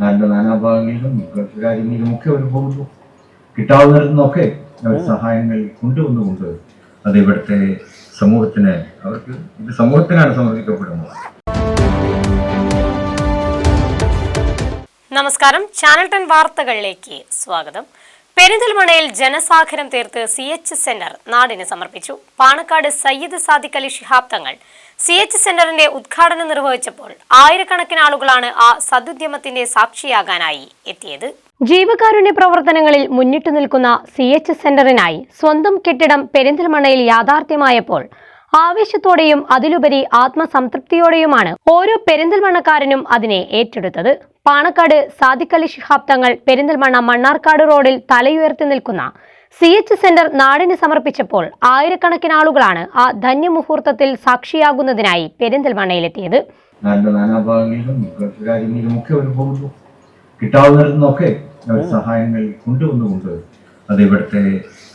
നാടിന്റെ നാനാഭാഗങ്ങളിലും ഗൾഫ് ഒക്കെ അവർ പോകുന്നു കിട്ടാവുന്ന നിന്നൊക്കെ അവർ സഹായങ്ങൾ കൊണ്ടുവന്നുകൊണ്ട് അത് ഇവിടുത്തെ സമൂഹത്തിന് അവർക്ക് ഇത് സമൂഹത്തിനാണ് സമർപ്പിക്കപ്പെടുന്നത്. നമസ്കാരം. ചാനൽ ടെൻ വാർത്തകളിലേക്ക് സ്വാഗതം. പെരിന്തൽമണ്ണയിൽ ജനസാഗരം തീർത്ത് സി എച്ച് സെന്റർ നാടിന് സമർപ്പിച്ചു. പാണക്കാട് സയ്യിദ് സാദിഖ് അലി ശിഹാബ് തങ്ങൾ സി എച്ച് സെന്ററിന്റെ ഉദ്ഘാടനം നിർവഹിച്ചപ്പോൾ ആയിരക്കണക്കിന് ആളുകളാണ് ആ സദുദ്യമത്തിന്റെ സാക്ഷിയാകാനായി എത്തിയത്. ജീവകാരുണ്യ പ്രവർത്തനങ്ങളിൽ മുന്നിട്ടു നിൽക്കുന്ന സി എച്ച് സെന്ററിനായി സ്വന്തം കെട്ടിടം പെരിന്തൽമണ്ണയിൽ യാഥാർത്ഥ്യമായപ്പോൾ ആവേശത്തോടെയും അതിലുപരി ആത്മസംതൃപ്തിയോടെയുമാണ് ഓരോ പെരിന്തൽമണ്ണക്കാരനും അതിനെ ഏറ്റെടുത്തത്. പാണക്കാട് സാദിഖലി ശിഹാബ് തങ്ങൾ പെരിന്തൽമണ്ണ മണ്ണാർക്കാട് റോഡിൽ തലയുയർത്തി നിൽക്കുന്ന സി എച്ച് സെന്റർ നാടിന് സമർപ്പിച്ചപ്പോൾ ആയിരക്കണക്കിന് ആളുകളാണ് ആ ധന്യമുഹൂർത്തത്തിൽ സാക്ഷിയാകുന്നതിനായി പെരിന്തൽമണ്ണയിലെത്തിയത്. അവർ സഹായങ്ങൾ കൊണ്ടുവന്നുകൊണ്ട് അത് ഇവിടുത്തെ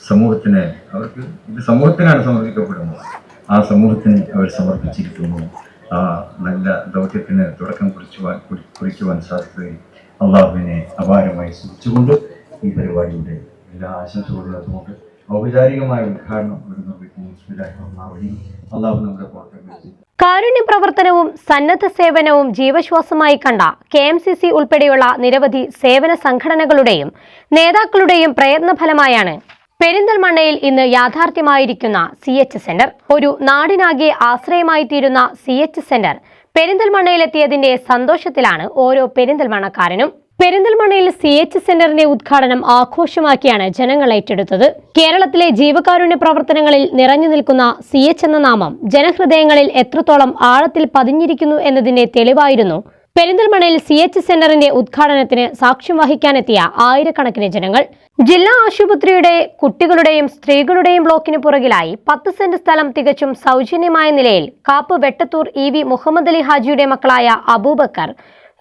സമൂഹത്തിന് അവർക്ക് ഇത് സമൂഹത്തിനാണ് സമർപ്പിക്കപ്പെടുന്നത്. ആ സമൂഹത്തിന് അവർ സമർപ്പിച്ചിരിക്കുന്നു. ആ നല്ല ദൗത്യത്തിന് തുടക്കം കുറിച്ചുവാൻ കുറി- കുറിക്കുവാൻ സാധിക്കുകയും അള്ളാഹുവിനെ അപാരമായി സ്തുതിച്ചുകൊണ്ട് ഈ പരിപാടിയുടെ എല്ലാ ആശംസകളും നടന്നുകൊണ്ട് ഔപചാരികമായ ഉദ്ഘാടനം. അള്ളാഹു നമ്മുടെ കാരുണ്യ പ്രവർത്തനവും സന്നദ്ധ സേവനവും ജീവശ്വാസമായി കണ്ട കെ എം സി സി ഉൾപ്പെടെയുള്ള നിരവധി സേവന സംഘടനകളുടെയും നേതാക്കളുടെയും പ്രയത്നഫലമായാണ് പെരിന്തൽമണ്ണയിൽ ഇന്ന് യാഥാർത്ഥ്യമായിരിക്കുന്ന സി എച്ച് സെന്റർ. ഒരു നാടിനാകെ ആശ്രയമായി തീരുന്ന സി എച്ച് സെന്റർ പെരിന്തൽമണ്ണയിലെത്തിയതിന്റെ സന്തോഷത്തിലാണ് ഓരോ പെരിന്തൽമണ്ണക്കാരനും. പെരിന്തൽമണ്ണയിൽ സി എച്ച് സെന്ററിന്റെ ഉദ്ഘാടനം ആഘോഷമാക്കിയാണ് ജനങ്ങൾ ഏറ്റെടുത്തത്. കേരളത്തിലെ ജീവകാരുണ്യ പ്രവർത്തനങ്ങളിൽ നിറഞ്ഞു നിൽക്കുന്ന സി എച്ച് എന്ന നാമം ജനഹൃദയങ്ങളിൽ എത്രത്തോളം ആഴത്തിൽ പതിഞ്ഞിരിക്കുന്നു എന്നതിന്റെ തെളിവായിരുന്നു പെരിന്തൽമണ്ണയിൽ സി എച്ച് സെന്ററിന്റെ ഉദ്ഘാടനത്തിന് സാക്ഷ്യം വഹിക്കാനെത്തിയ ആയിരക്കണക്കിന് ജനങ്ങൾ. ജില്ലാ ആശുപത്രിയുടെ കുട്ടികളുടെയും സ്ത്രീകളുടെയും ബ്ലോക്കിന് പുറകിലായി പത്ത് സെന്റ് സ്ഥലം തികച്ചും സൗജന്യമായ നിലയിൽ കാപ്പ് വെട്ടത്തൂർ ഇ വി മുഹമ്മദ് അലി ഹാജിയുടെ മക്കളായ അബൂബക്കർ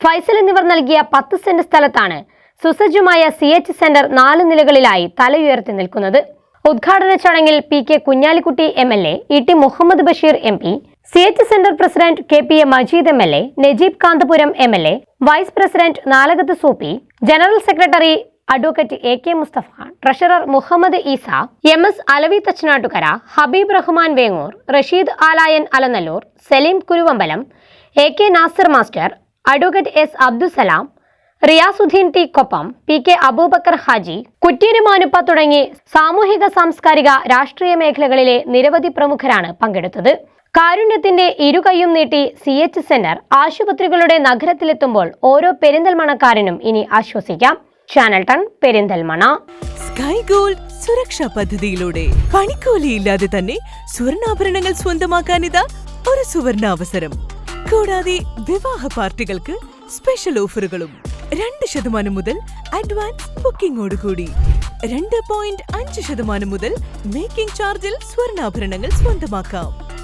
ഫൈസൽ എന്നിവർ നൽകിയ പത്ത് സെന്റ് സ്ഥലത്താണ് സുസജ്ജമായ സി എച്ച് സെന്റർ നാല് നിലകളിലായി തലയുയർത്തി നിൽക്കുന്നത്. ഉദ്ഘാടന ചടങ്ങിൽ P K Kunhalikutty M L A E T Muhammad Basheer M P C H centre president K P A Majeed M L A Najeeb Kanthapuram M L A vice president Nalakath Soopy general secretary advocate A K Musthafa treasurer Muhammad Easa M S Alavi Thachanattukara Habeeb Rahman Vengoor Rasheed Alayan Alanallur Saleem Kuruvambalam A K Nasar master advocate S Abdussalam Riyasuddin T Koppam P K Abubakar Haji Kutteeri Manuppa തുടങ്ങി സാമൂഹിക സാംസ്കാരിക രാഷ്ട്രീയ മേഖലകളിലെ നിരവധി പ്രമുഖരാണ് പങ്കെടുത്തത്. കാരുണ്യത്തിന്റെ ഇരുകൈയും നീട്ടി C H centre ആശുപത്രികളുടെ നഗരത്തിലെത്തുമ്പോൾ ഓരോ പെരിന്തൽമണക്കാരനും ഇനി ആശ്വസിക്കാം. ചാനൽ ടൺ പെരിന്തൽമണ. സ്കൈ ഗോൾഡ് സുരക്ഷാ പദ്ധതിയിലൂടെ പണിക്കൂലിയില്ലാതെ തന്നെ സ്വർണാഭരണങ്ങൾ സ്വന്തമാക്കാനിതാ ഒരു സുവർണ അവസരം കൂടാതെ വിവാഹ പാർട്ടികൾക്ക് സ്പെഷ്യൽ ഓഫറുകളും രണ്ട് ശതമാനം മുതൽ അഡ്വാൻസ് ബുക്കിംഗോടുകൂടി രണ്ട് പോയിന്റ് അഞ്ച് ശതമാനം മുതൽ മേക്കിംഗ് ചാർജിൽ സ്വർണാഭരണങ്ങൾ സ്വന്തമാക്കാം.